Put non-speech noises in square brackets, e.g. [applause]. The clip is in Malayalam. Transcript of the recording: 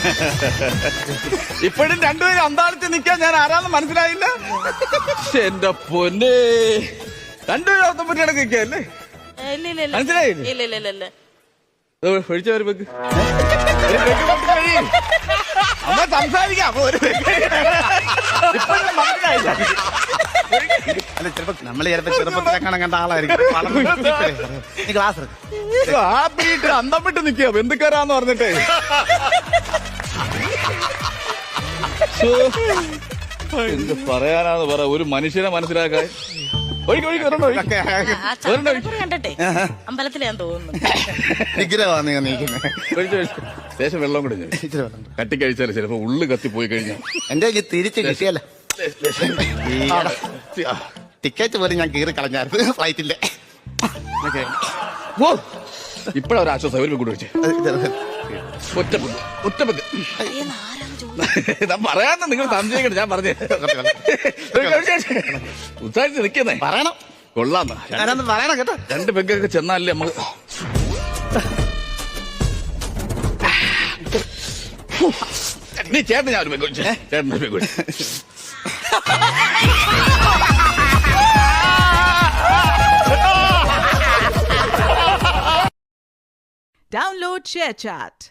[laughs] ഇപ്പോഴും രണ്ടുപേരും അന്താളത്തിൽ നിൽക്കാൻ ഞാൻ ആരാന്ന് മനസ്സിലായില്ല. എന്റെ പൊന്നെ. രണ്ടുപേരും അർത്ഥം പറ്റിയാണ് നിൽക്കല്ലേ ഇല്ല ഇല്ല ഇല്ല. മനസ്സിലായില്ലേ? ഇല്ല ഇല്ല ഇല്ല ഇല്ല. ഒഴിച്ച ഒരു പെഗ് ഒരു പെഗ് പൊട്ടി കഴി. അമ്മ സംസാരിക്കാം. മനസ്സിലായില്ല. അല്ല ചിലപ്പോ നമ്മൾ ചിലപ്പോ ചെറുപ്പത്തിലെ കണ്ട ആളായിരിക്കും. [laughs] ക്ലാസ് അന്തം വിട്ട് നിൽക്കുക ബന്ധുക്കാരാന്ന് പറഞ്ഞിട്ടേ. എന്ത് പറയാനാന്ന് പറ. ഒരു മനുഷ്യനെ മനസ്സിലാക്കാൻ. കണ്ടട്ടെ. അമ്പലത്തിലെ ഞാൻ തോന്നുന്നു. വിഗ്രഹമാണ്. ലേശം വെള്ളം കൂടി. കട്ടിക്കഴിച്ചാൽ ചിലപ്പോ ഉള്ളു കത്തി പോയി കഴിഞ്ഞാൽ എന്റെ കയ്യിൽ തിരിച്ച് കിട്ടിയല്ല. ടിക്കറ്റ് പോലും ഞാൻ കീറി കളഞ്ഞായിരുന്നു. ഫ്ലൈറ്റിന്റെ. ഓ. ഇപ്പഴാ ഒരു ആശ്വാസം ഒരു പറയാന്ന് നിങ്ങൾ സംശയിക്കണം ഞാൻ പറഞ്ഞു ഉത്സാഹിച്ച് നിൽക്കുന്നേ. പറയണം. കൊള്ളാന്ന് പറയണം കേട്ടോ. രണ്ട് പെഗ്ഗൊക്കെ ചെന്നാലേ നമുക്ക് നീ ചേട്ടൻ ഞാൻ ഒരു പെഗ് വെച്ചേ ചേട്ടൻ ഒരു [laughs] Download ShareChat.